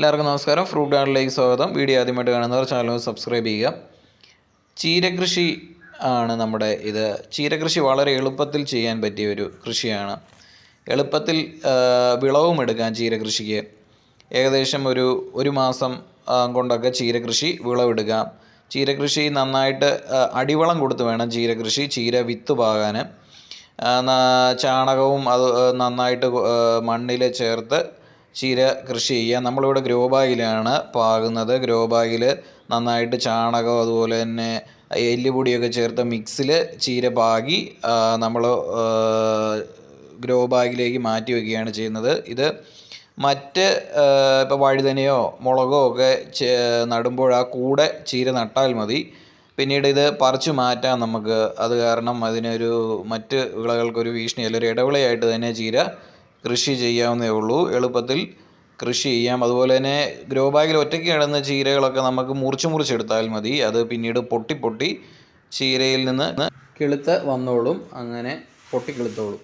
എല്ലാവർക്കും നമസ്കാരം. ഫ്രൂട്ട് ഗാർഡിലേക്ക് സ്വാഗതം. വീഡിയോ ആദ്യമായിട്ട് കാണുന്നവർ ചാനൽ സബ്സ്ക്രൈബ് ചെയ്യുക. ചീരകൃഷി ആണ് നമ്മുടെ ഇത്. ചീരകൃഷി വളരെ എളുപ്പത്തിൽ ചെയ്യാൻ പറ്റിയ ഒരു കൃഷിയാണ്. എളുപ്പത്തിൽ വിളവും എടുക്കാം ചീരകൃഷിക്ക്. ഏകദേശം ഒരു ഒരു മാസം കൊണ്ടൊക്കെ ചീരകൃഷി വിളവെടുക്കാം. ചീരകൃഷി നന്നായിട്ട് അടിവളം കൊടുത്ത് വേണം ചീരകൃഷി ചീര വിത്ത് പാകാൻ ചാണകവും അത് നന്നായിട്ട് മണ്ണിൽ ചേർത്ത് ചീര കൃഷി ചെയ്യാം നമ്മളിവിടെ ഗ്രോ ബാഗിലാണ് പാകുന്നത്. ഗ്രോ ബാഗിൽ നന്നായിട്ട് ചാണകം അതുപോലെ തന്നെ എല്ലുപൊടിയൊക്കെ ചേർത്ത് മിക്സിൽ ചീര പാകി നമ്മൾ ഗ്രോ ബാഗിലേക്ക് മാറ്റി വയ്ക്കുകയാണ് ചെയ്യുന്നത്. ഇത് മറ്റ് ഇപ്പോൾ വഴുതനയോ മുളകോ ഒക്കെ നടുമ്പോൾ ആ കൂടെ ചീര നട്ടാൽ മതി. പിന്നീട് ഇത് പറിച്ചു മാറ്റാം നമുക്ക്. അത് കാരണം അതിനൊരു മറ്റ് വിളകൾക്കൊരു ഭീഷണിയല്ല ഒരു ഇടവിളയായിട്ട് തന്നെ ചീര കൃഷി ചെയ്യാവുന്നേ ഉള്ളൂ. എളുപ്പത്തിൽ കൃഷി ചെയ്യാം. അതുപോലെ തന്നെ ഗ്രോ ബാഗിൽ ഒറ്റയ്ക്ക് കിടന്ന ചീരകളൊക്കെ നമുക്ക് മുറിച്ച് മുറിച്ചെടുത്താൽ മതി. അത് പിന്നീട് പൊട്ടി പൊട്ടി ചീരയിൽ നിന്ന് കിളുത്ത് വന്നോളും. അങ്ങനെ പൊട്ടി കിളുത്തോളും.